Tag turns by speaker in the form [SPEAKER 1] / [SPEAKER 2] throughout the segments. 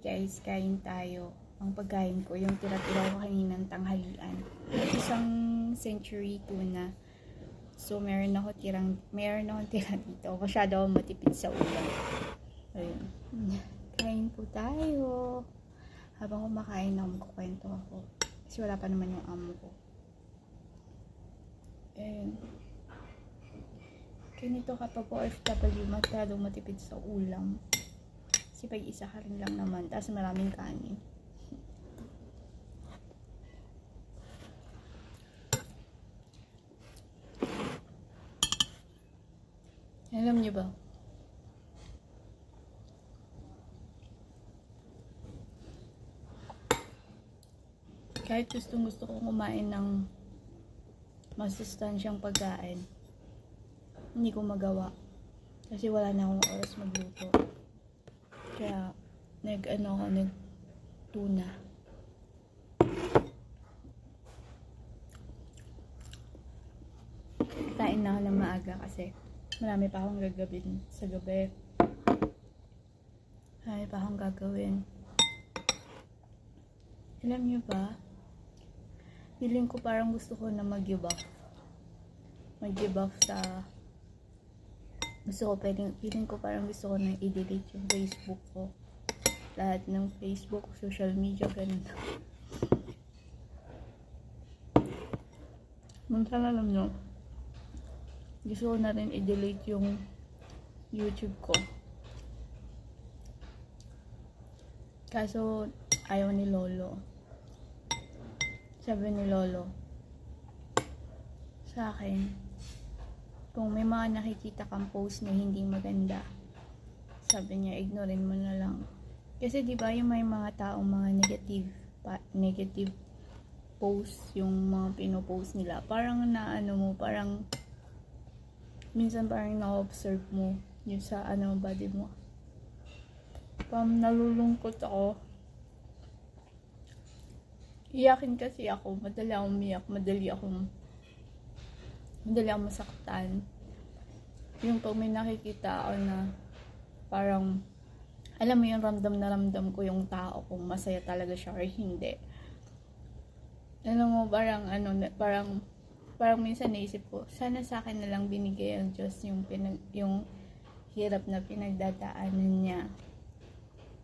[SPEAKER 1] Guys, kain tayo. Ang pagkain ko, yung tira-tira ko kaninang tanghalian. Isang century tuna. So, meron ako tirang, meron ako tira dito. Masyado ako matipid sa ulam. Ayun. Kain po tayo. Habang kumakain ako, magkukwento ako. Kasi wala pa naman yung amo ko. Ayun. Ganito kapag OFW, masyado matipid sa ulam. Kasi pag isa ka rin lang naman, tapos maraming kanin. Alam niyo ba? Kahit gustong gusto ko kumain ng masustansyang pagkain, hindi ko magawa. Kasi wala na akong oras magluto. Kaya, nag, ano ako, nag, tuna. Kain na ako ng maaga kasi marami pa akong gagawin sa gabi. Marami pa akong gagawin. Alam niyo ba, feeling ko parang gusto ko na mag-give up. Mag-give up sa gusto ko pwedeng, feeling ko parang gusto ko na i-delete yung Facebook ko. Lahat ng Facebook, social media, ganun. Minsan alam nyo, gusto ko na rin i-delete yung YouTube ko. Kaso, ayaw ni Lolo. Sabi ni Lolo, sa akin, kung may mga nakikita kang post na hindi maganda, sabi niya, ignorin mo na lang. Kasi di ba yung may mga taong mga negative, pa, negative post, yung mga pinopost nila, parang naano mo, parang minsan parang na-observe mo yung sa ano body mo. Pam nalulungkot ako. Iyakin kasi ako, madali akong umiyak, madali akong madali akong masaktan. Yung pag may nakikita ako na parang alam mo yung ramdam na ramdam ko yung tao kung masaya talaga siya or hindi. Alam mo, parang ano, parang parang minsan naisip ko, sana sa akin na lang binigay ang Diyos yung, pinag, yung hirap na pinagdadaanan niya.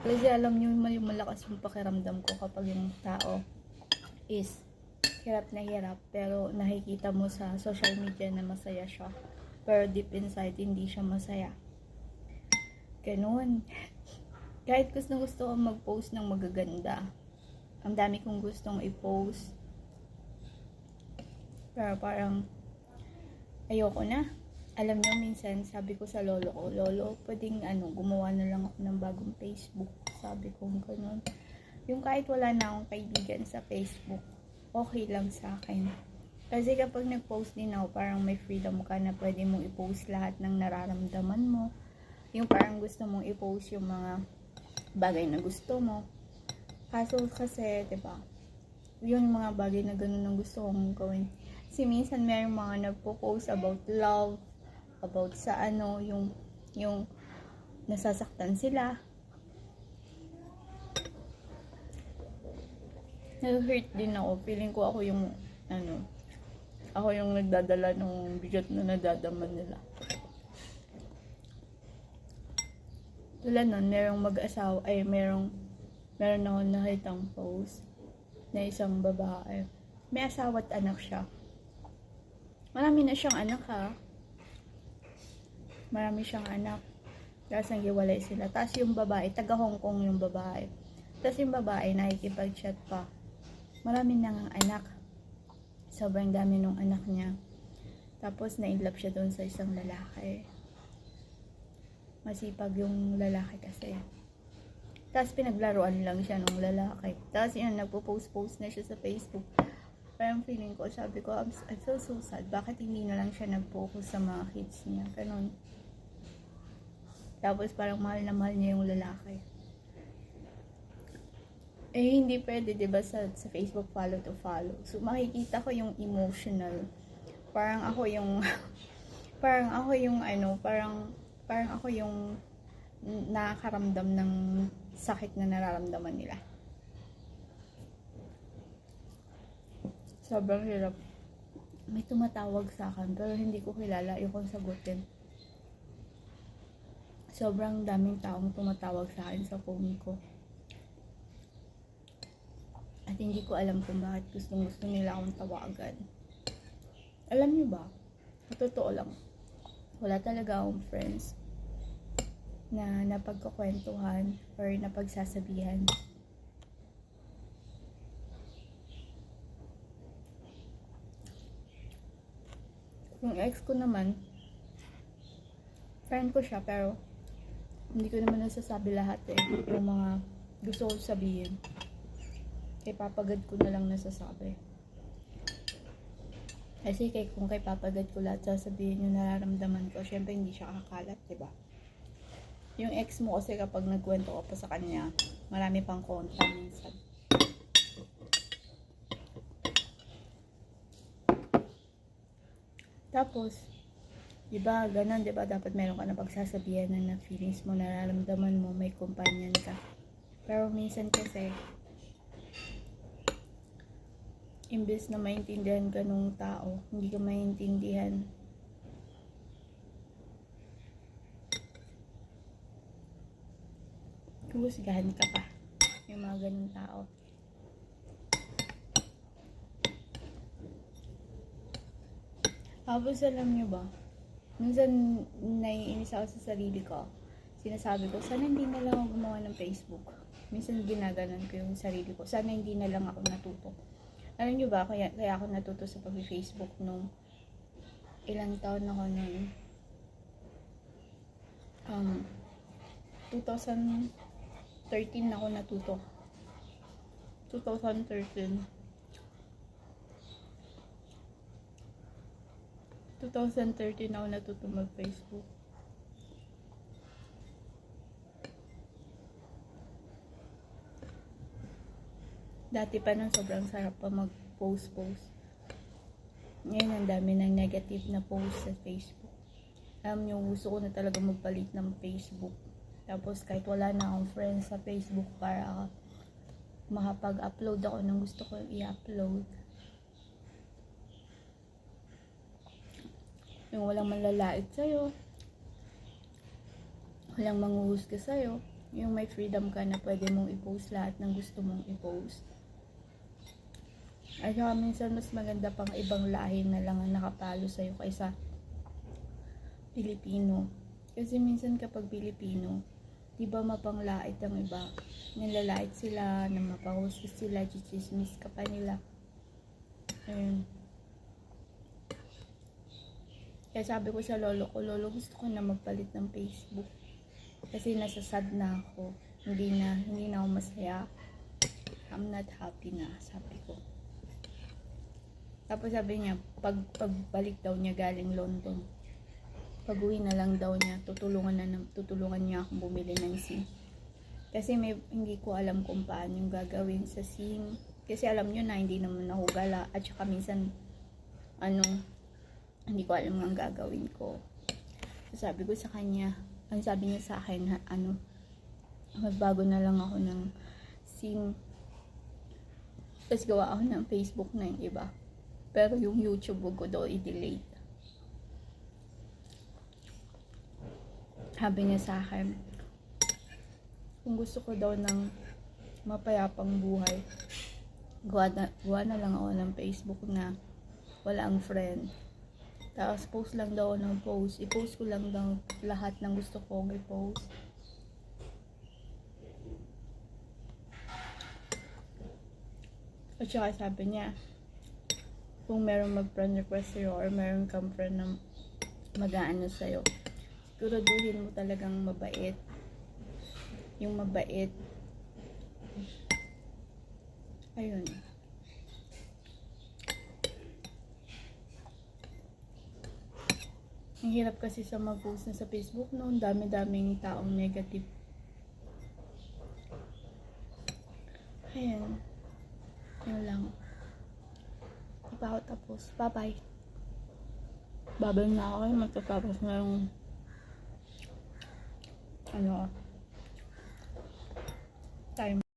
[SPEAKER 1] Kasi alam niyo, yung malakas yung pakiramdam ko kapag yung tao is hirap na hirap pero nakikita mo sa social media na masaya siya. Pero deep inside, hindi siya masaya. Ganun. Kahit gusto gusto ko mag-post ng magaganda. Ang dami kong gustong i-post. Pero parang ayoko na. Alam niyo, minsan sabi ko sa lolo ko, Lolo, pwedeng ano, gumawa na lang ako ng bagong Facebook. Sabi ko ganun. Yung kahit wala na akong kaibigan sa Facebook, okay lang sa akin. Kasi kapag nag-post din ako, parang may freedom ka na pwede mong i-post lahat ng nararamdaman mo. Yung parang gusto mong i-post yung mga bagay na gusto mo. Kaso kasi, ba, yung mga bagay na ganun ang gusto kong gawin. Kasi minsan mayroong mga nagpo-post about love, about sa ano, yung, yung nasasaktan sila. Nag-hurt din ako. Feeling ko ako yung, ano, ako yung nagdadala ng bigat na nadadaman nila. Tulad nun, merong mag-asawa, ay merong, meron ako nakitang post na isang babae. May asawa at anak siya. Marami na siyang anak ha. Marami siyang anak. Tapos naghiwalay sila. Tapos yung babae, taga Hong Kong yung babae. Tapos yung babae, nakikipag-chat pa. Marami na nga anak. Sobrang dami nung anak niya. Tapos na-inlove siya doon sa isang lalaki. Masipag yung lalaki kasi. Tapos pinaglaruan lang siya nung lalaki. Tapos yun, nagpo-post-post na siya sa Facebook. Parang feeling ko, sabi ko, I'm, I feel so sad. Bakit hindi na lang siya nag-focus sa mga kids niya? Ganon. Tapos parang mahal na mahal niya yung lalaki. Eh, hindi pwede, di ba, sa, sa Facebook follow to follow. So, makikita ko yung emotional. Parang ako yung, parang ako yung, ano, parang, parang ako yung nakakaramdam ng sakit na nararamdaman nila. Sobrang hirap. May tumatawag sa akin pero hindi ko kilala yung kong sagutin. Sobrang daming taong tumatawag sa akin sa phone ko. At hindi ko alam kung bakit gustong gusto nila akong tawagan. Alam niyo ba? Totoo lang. Wala talaga akong friends na napagkukwentuhan or napagsasabihan. Yung ex ko naman, friend ko siya pero hindi ko naman nasasabi lahat eh. Yung mga gusto ko sabihin. Kay papagad ko na lang nasasabi. Kasi kay, kung kay papagad ko lahat sasabihin yung nararamdaman ko, syempre hindi siya kakalat, di ba? Yung ex mo kasi kapag nagkwento ka pa sa kanya, marami pang konta minsan. Tapos, di ba, ganun, di ba, dapat meron ka na pagsasabihan na, na feelings mo, nararamdaman mo, may kumpanyan ka. Pero minsan kasi, imbes na maintindihan ka nung tao, hindi ka maintindihan. Husgahan ka pa. Yung mga ganung tao. Tapos alam nyo ba, minsan naiinis ako sa sarili ko. Sinasabi ko, sana hindi na lang ako gumawa ng Facebook. Minsan ginaganon ko yung sarili ko. Sana hindi na lang ako natuto. Alam nyo ba, kaya, kaya ako natuto sa pag-Facebook nung ilang taon ako nun. Um, 2013 ako natuto. 2013. 2013 ako natuto mag-Facebook. Dati pa nang sobrang sarap pa mag-post-post. Ngayon, ang dami ng negative na post sa Facebook. Alam niyo, gusto ko na talaga magpalit ng Facebook. Tapos, kahit wala na akong friends sa Facebook para makapag-upload ako ng gusto ko i-upload. Yung walang manlalait sa'yo. Walang manghuhusga sa'yo. Yung may freedom ka na pwede mong i-post lahat ng gusto mong i-post. At saka minsan mas maganda pang ibang lahi na lang ang nakapalo sa'yo kaysa Pilipino. Kasi minsan kapag Pilipino, di ba mapanglait ang iba? Nilalait sila, na mapahusgas sila, chichismis ka pa nila. Ayun. Kaya sabi ko sa lolo ko, lolo gusto ko na magpalit ng Facebook. Kasi nasa sad na ako. Hindi na, hindi na ako masaya. I'm not happy na, sabi ko. Tapos sabi niya, pag pagbalik daw niya galing London, pag uwi na lang daw niya, tutulungan na ng- tutulungan niya akong bumili ng SIM. Kasi may hindi ko alam kung paano yung gagawin sa SIM. Kasi alam niyo na hindi naman ako gala at saka minsan ano hindi ko alam ang gagawin ko. So, sabi ko sa kanya, ang sabi niya sa akin, ha, ano, magbago na lang ako ng SIM. Tapos gawa ako ng Facebook na yung iba. Pero yung YouTube ko daw i-delete. Sabi niya sa akin, kung gusto ko daw ng mapayapang buhay, gawa na, gawa na lang ako ng Facebook na wala ang friend. Tapos post lang daw ako ng post. I-post ko lang daw lahat ng gusto kong i-post. At saka sabi niya, kung meron mag-friend request sa'yo or meron kang friend na mag-aano sa'yo, siguraduhin mo talagang mabait. Yung mabait. Ayun. Ang hirap kasi sa mag-post na sa Facebook noon, dami-daming taong negative. Ayan. Yun lang. Pa ako tapos. Bye-bye. Babay na ako eh. Matatapos na yung ano time.